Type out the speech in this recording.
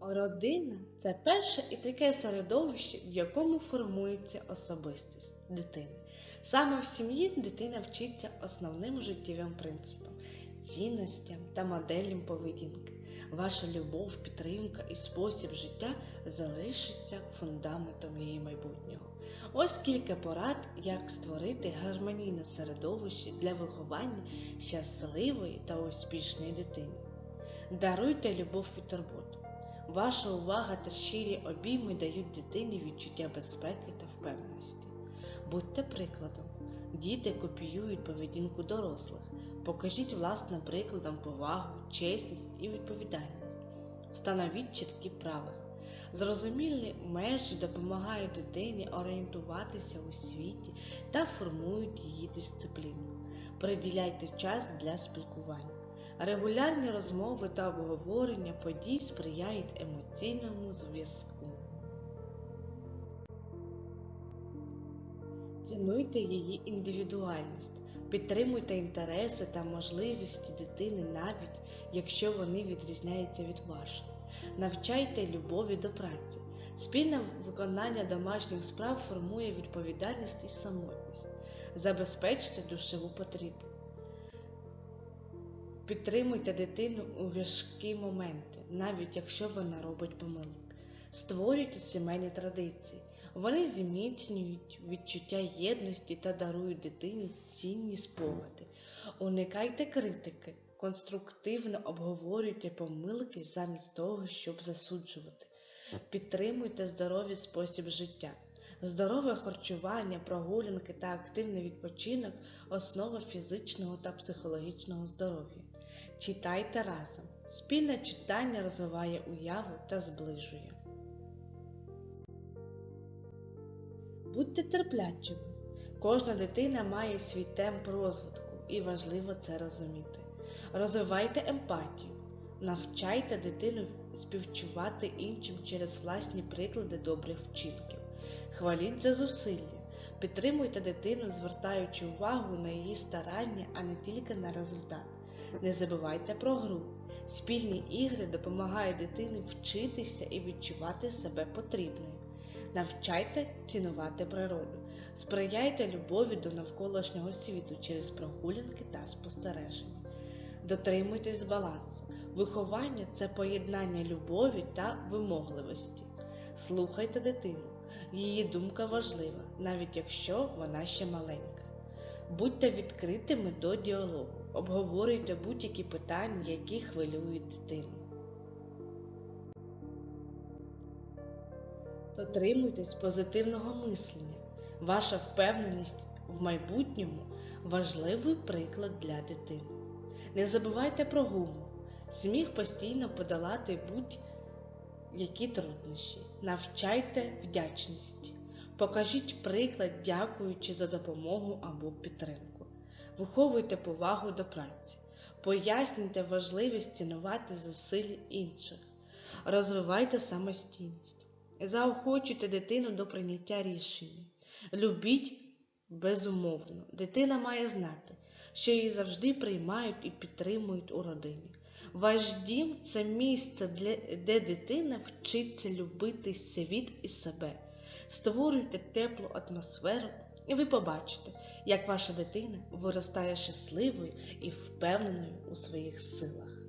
Родина це перше і таке середовище, в якому формується особистість дитини. Саме в сім'ї дитина вчиться основним життєвим принципам, цінностям та моделям поведінки. Ваша любов, підтримка і спосіб життя залишаться фундаментом її майбутнього. Ось кілька порад, як створити гармонійне середовище для виховання щасливої та успішної дитини. Даруйте любов і турботу. Ваша увага та щирі обійми дають дитині відчуття безпеки та впевненості. Будьте прикладом. Діти копіюють поведінку дорослих. Покажіть власним прикладом повагу, чесність і відповідальність. Встановіть чіткі правила. Зрозумілі межі допомагають дитині орієнтуватися у світі та формують її дисципліну. Приділяйте час для спілкування. Регулярні розмови та обговорення подій сприяють емоційному зв'язку. Цінуйте її індивідуальність, підтримуйте інтереси та можливості дитини, навіть якщо вони відрізняються від ваших. Навчайте любові до праці. Спільне виконання домашніх справ формує відповідальність і самотність. Забезпечте душеву потребу. Підтримуйте дитину у важкі моменти, навіть якщо вона робить помилки. Створюйте сімейні традиції. Вони зміцнюють відчуття єдності та дарують дитині цінні спогади. Уникайте критики, конструктивно обговорюйте помилки замість того, щоб засуджувати. Підтримуйте здоровий спосіб життя. Здорове харчування, прогулянки та активний відпочинок основа фізичного та психологічного здоров'я. Читайте разом. Спільне читання розвиває уяву та зближує. Будьте терплячими. Кожна дитина має свій темп розвитку і важливо це розуміти. Розвивайте емпатію, навчайте дитину співчувати іншим через власні приклади добрих вчинків. Хваліть за зусилля, підтримуйте дитину, звертаючи увагу на її старання, а не тільки на результат. Не забувайте про гру. Спільні ігри допомагають дитині вчитися і відчувати себе потрібною. Навчайте цінувати природу, сприяйте любові до навколишнього світу через прогулянки та спостереження. Дотримуйтесь балансу. Виховання це поєднання любові та вимогливості. Слухайте дитину. Її думка важлива, навіть якщо вона ще маленька. Будьте відкритими до діалогу, обговорюйте будь-які питання, які хвилюють дитину. Дотримуйтесь позитивного мислення. Ваша впевненість в майбутньому важливий приклад для дитини. Не забувайте про гумор. Сміх постійно подолати будь-які труднощі. Навчайте вдячності. Покажіть приклад, дякуючи за допомогу або підтримку. Виховуйте повагу до праці. Пояснюйте важливість цінувати зусиль інших. Розвивайте самостійність. Заохочуйте дитину до прийняття рішення. Любіть безумовно. Дитина має знати, що її завжди приймають і підтримують у родині. Ваш дім це місце, де дитина вчиться любити світ і себе. Створюйте теплу атмосферу, і ви побачите, як ваша дитина виростає щасливою і впевненою у своїх силах.